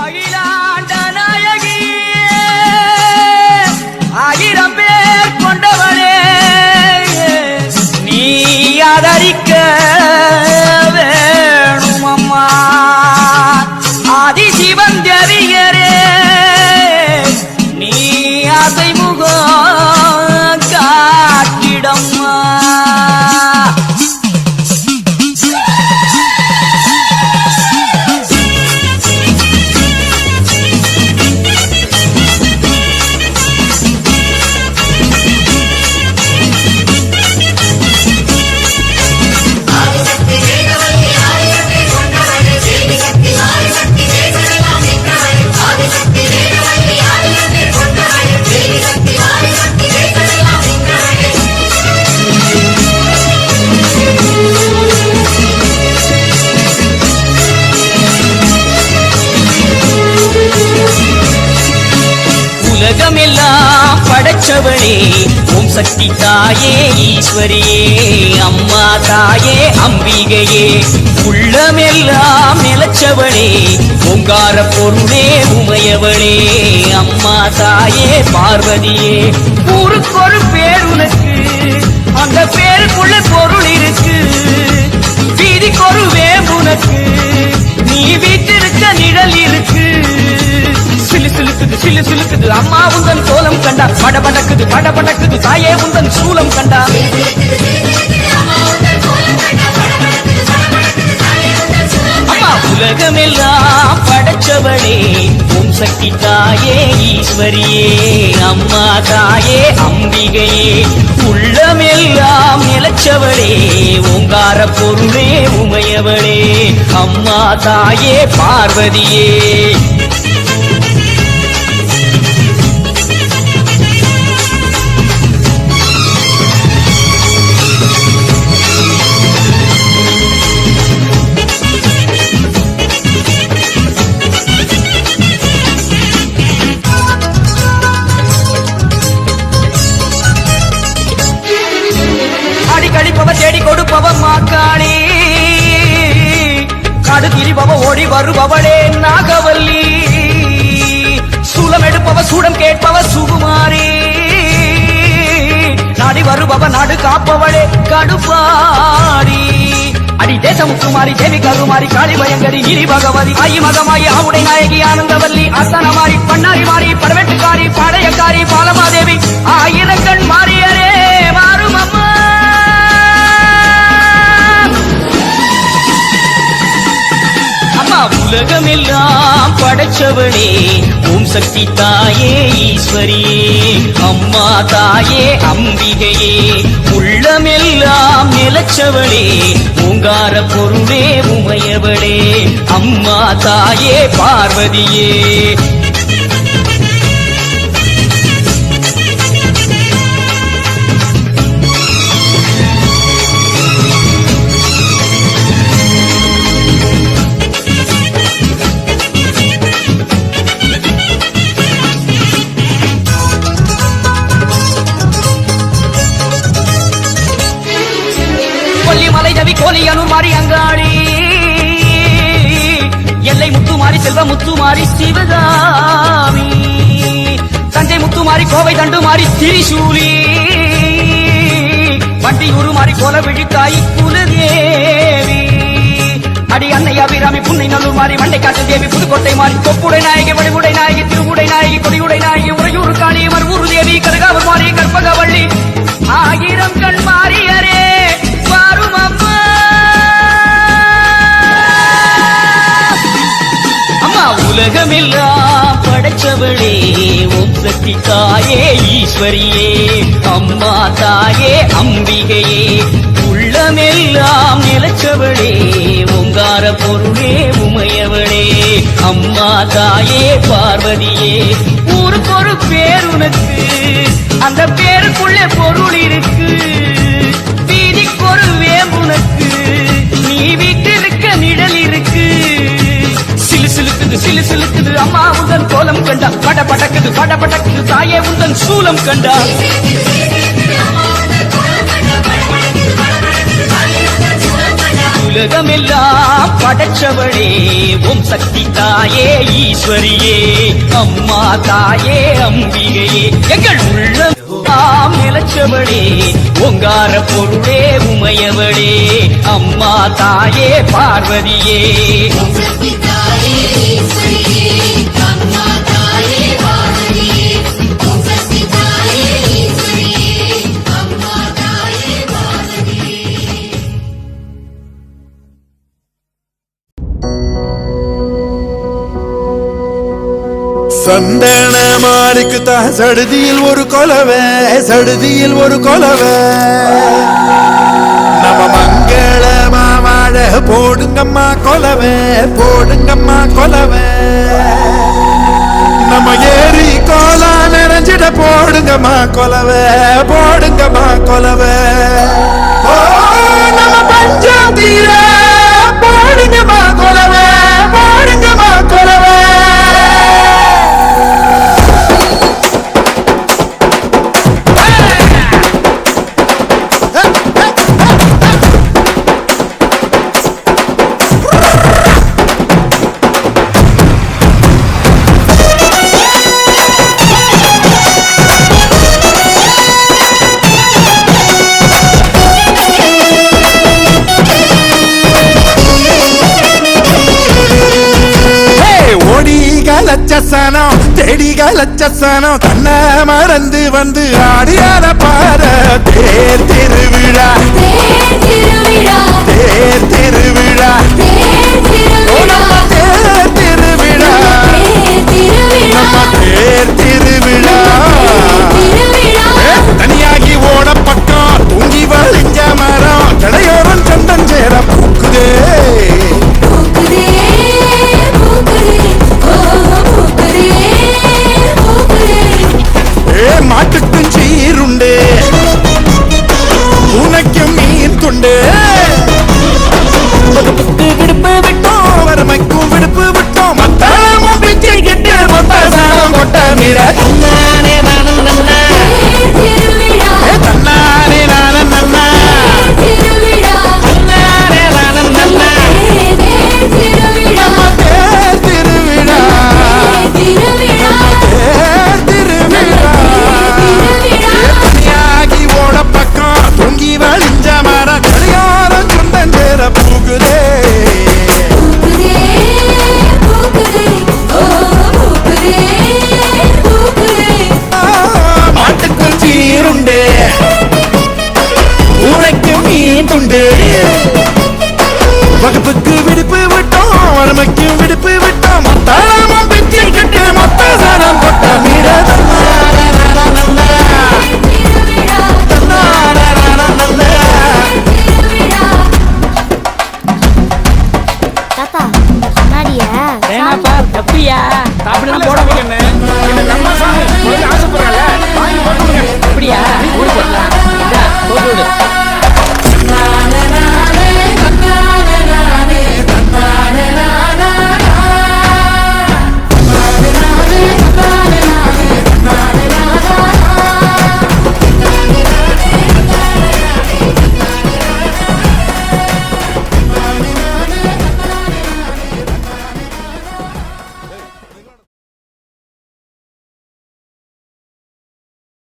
அகிலாண்ட ஆயிரம் பேர் கொண்டவளே நீ ஆதரிக்க உலகமெல்லாம் படைச்சவளே. ஓம் சக்தி தாயே ஈஸ்வரியே அம்மா தாயே அம்பிகையே. உள்ளமெல்லாம் நிலச்சவளே ஓங்கார பொருளே உமையவளே. அம்மா தாயே பார்வதியே. ஊருக்கொரு அம்மா உந்தன் கோலம் கண்டா. பட படக்குது பட படக்குது தாயே உந்தன் சூலம் கண்டா. அம்மா உலகமெல்லாம் படைச்சவளே. ஓம் சக்தி தாயே ஈஸ்வரியே. அம்மா தாயே அம்பிகையே. உள்ளமெல்லாம் நிலச்சவளே. ஓங்கார பொருளே உமையவளே. அம்மா தாயே பார்வதியே. நாடு திரிபவ ஓடி வருபவளே நாகவல்லி. சூலம் எடுப்பவ சூடம் கேட்பவ சுகுமாரி. நாடி வருபவ நாடு காப்பவளே கடுப்பாரி. அடி தேசமுக்குமாரி தேவி கருமாரி காளி பயங்கரி இரி பகவதி ஆயி மகமாயி ஆவுடை நாயகி ஆனந்தவல்லி அசனமாரி பண்ணாரி மாறி படவெட்டுக்காரி பாடையக்காரி பாலமாதேவி ஆயிரங்கண் மாறியரே உலகமெல்லாம் படைச்சவனே. ஓம் சக்தி தாயே ஈஸ்வரியே. அம்மா தாயே அம்பிகையே. உள்ளமெல்லாம் நிலச்சவளே பூங்கார பொருளே உமையவளே. அம்மா தாயே பார்வதியே. கோலியனு மாறி அங்காளி எல்லை முத்துமாரி செல்வ முத்துமாரி சிவகாமி. தஞ்சை முத்துமாரி கோவை தண்டுமாரி திரிசூலி. வண்டி உருமாறி கோல விழித்தாய் குலதேவி. அடி அன்னை அபிராமி புன்னை நல்லூர் மாறி மண்டை காட்டு தேவி புதுக்கோட்டை மாறி கொப்புடை நாயகி வடிவுடை நாயகி திருவுடை நாயகி கொடியுடை நாயகி உறையூர் காணி மறுவூர் தேவி கருகாவூர் மாறி கற்பகவள்ளி. ஆயிரம் படைச்சவளே ஓம் சக்தி தாயே ஈஸ்வரியே அம்மா தாயே அம்பிகையே. உள்ளமெல்லாம் நிலச்சவளே ஓங்கார பொருளே உமையவளே. அம்மா தாயே பார்வதியே ஊருக்கு ஒரு பேர் உனக்கு. அந்த பேருக்குள்ளே பொருள் இருக்கு. பட படக்குது பட படக்குது தாயே உந்தன் சூலம் கண்டா உலகமெல்லாம் படைச்சவளே ஓம் சக்தி தாயே ஈஸ்வரியே அம்மா தாயே அம்பிகையே. எங்கள் உள்ள ஆம் நிலச்சவளே ஓங்கார பொருளே உமையவளே அம்மா தாயே பார்வதியே. சந்தன மாலிக்கு மாறிக்குத்தா சடுதியில் ஒரு கொலவை சடுதியில் ஒரு கொலவை. நம்ம மங்களமா வாழ போடுங்கம்மா கொலவை போடுங்கம்மா கொலவை. நம்ம ஏறி கோலா நிறைஞ்சிட போடுங்கம்மா கொலவை போடுங்கம்மா கொலவை. நம்ம பஞ்சாதீர போடுங்கம்மா லட்சசனம் கண்ண தன்னை மறந்து வந்து ஆடியார பார தேர்